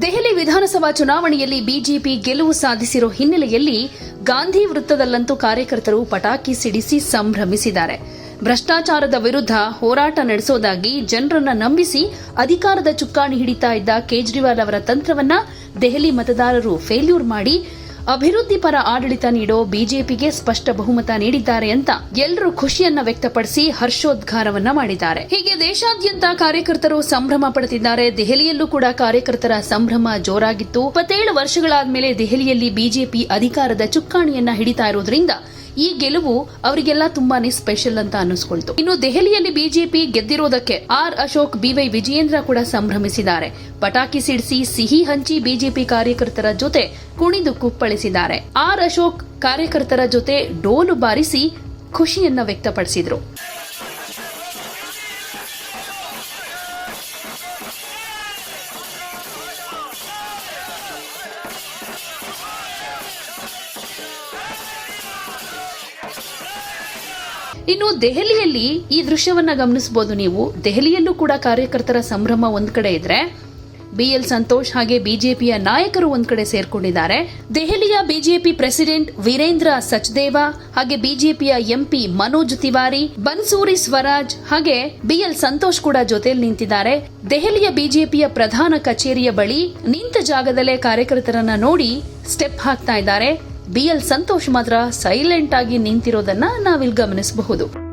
ದೆಹಲಿ ವಿಧಾನಸಭಾ ಚುನಾವಣೆಯಲ್ಲಿ ಬಿಜೆಪಿ ಗೆಲುವು ಸಾಧಿಸಿರೋ ಹಿನ್ನೆಲೆಯಲ್ಲಿ ಗಾಂಧಿ ವೃತ್ತದಲ್ಲಂತೂ ಕಾರ್ಯಕರ್ತರು ಪಟಾಕಿ ಸಿಡಿಸಿ ಸಂಭ್ರಮಿಸಿದ್ದಾರೆ. ಭ್ರಷ್ಟಾಚಾರದ ವಿರುದ್ಧ ಹೋರಾಟ ನಡೆಸೋದಾಗಿ ಜನರನ್ನ ನಂಬಿಸಿ ಅಧಿಕಾರದ ಚುಕ್ಕಾಣಿ ಹಿಡಿತಾ ಇದ್ದ ಕೇಜ್ರಿವಾಲ್ ಅವರ ತಂತ್ರವನ್ನ ದೆಹಲಿ ಮತದಾರರು ಫೇಲ್ಯೂರ್ ಮಾಡಿ ಅಭಿವೃದ್ಧಿ ಪರ ಆಡಳಿತ ನೀಡೋ ಬಿಜೆಪಿಗೆ ಸ್ಪಷ್ಟ ಬಹುಮತ ನೀಡಿದ್ದಾರೆ ಅಂತ ಎಲ್ಲರೂ ಖುಷಿಯನ್ನ ವ್ಯಕ್ತಪಡಿಸಿ ಹರ್ಷೋದ್ಗಾರವನ್ನ ಮಾಡಿದ್ದಾರೆ. ಹೀಗೆ ದೇಶಾದ್ಯಂತ ಕಾರ್ಯಕರ್ತರು ಸಂಭ್ರಮ ಪಡುತ್ತಿದ್ದಾರೆ. ದೆಹಲಿಯಲ್ಲೂ ಕೂಡ ಕಾರ್ಯಕರ್ತರ ಸಂಭ್ರಮ ಜೋರಾಗಿತ್ತು. ಇಪ್ಪತ್ತೇಳು ವರ್ಷಗಳಾದ ಮೇಲೆ ದೆಹಲಿಯಲ್ಲಿ ಬಿಜೆಪಿ ಅಧಿಕಾರದ ಚುಕ್ಕಾಣಿಯನ್ನ ಹಿಡಿತಾ ಇರೋದ್ರಿಂದ ಈ ಗೆಲುವು ಅವರಿಗೆಲ್ಲ ತುಂಬಾನೇ ಸ್ಪೆಷಲ್ ಅಂತ ಅನ್ನಿಸ್ಕೊಳ್ತು. ಇನ್ನು ದೆಹಲಿಯಲ್ಲಿ ಬಿಜೆಪಿ ಗೆದ್ದಿರೋದಕ್ಕೆ ಆರ್ ಅಶೋಕ್ ಬಿವೈ ವಿಜಯೇಂದ್ರ ಕೂಡ ಸಂಭ್ರಮಿಸಿದ್ದಾರೆ. ಪಟಾಕಿ ಸಿಡಿಸಿ ಸಿಹಿ ಹಂಚಿ ಬಿಜೆಪಿ ಕಾರ್ಯಕರ್ತರ ಜೊತೆ ಕುಣಿದು ಕುಪ್ಪಳಿಸಿದ್ದಾರೆ. ಆರ್ ಅಶೋಕ್ ಕಾರ್ಯಕರ್ತರ ಜೊತೆ ಡೋಲು ಬಾರಿಸಿ ಖುಷಿಯನ್ನ ವ್ಯಕ್ತಪಡಿಸಿದ್ರು. ಇನ್ನು ದೆಹಲಿಯಲ್ಲಿ ಈ ದೃಶ್ಯವನ್ನ ಗಮನಿಸಬಹುದು ನೀವು. ದೆಹಲಿಯಲ್ಲೂ ಕೂಡ ಕಾರ್ಯಕರ್ತರ ಸಂಭ್ರಮ ಒಂದ್ ಕಡೆ ಇದ್ರೆ, ಬಿಎಲ್ ಸಂತೋಷ್ ಹಾಗೆ ಬಿಜೆಪಿಯ ನಾಯಕರು ಒಂದ್ ಕಡೆ ಸೇರ್ಕೊಂಡಿದ್ದಾರೆ. ದೆಹಲಿಯ ಬಿಜೆಪಿ ಪ್ರೆಸಿಡೆಂಟ್ ವೀರೇಂದ್ರ ಸಚ್ದೇವ ಹಾಗೆ ಬಿಜೆಪಿಯ ಎಂಪಿ ಮನೋಜ್ ತಿವಾರಿ, ಬನ್ಸೂರಿ ಸ್ವರಾಜ್ ಹಾಗೆ ಬಿಎಲ್ ಸಂತೋಷ್ ಕೂಡ ಜೊತೆಯಲ್ಲಿ ನಿಂತಿದ್ದಾರೆ. ದೆಹಲಿಯ ಬಿಜೆಪಿಯ ಪ್ರಧಾನ ಕಚೇರಿಯ ಬಳಿ ನಿಂತ ಜಾಗದಲ್ಲೇ ಕಾರ್ಯಕರ್ತರನ್ನ ನೋಡಿ ಸ್ಟೆಪ್ ಹಾಕ್ತಾ ಇದ್ದಾರೆ. ಬಿ ಎಲ್ ಸಂತೋಷ್ ಮಾತ್ರ ಸೈಲೆಂಟ್ ಆಗಿ ನಿಂತಿರೋದನ್ನ ನಾವಿಲ್ಲಿ ಗಮನಿಸಬಹುದು.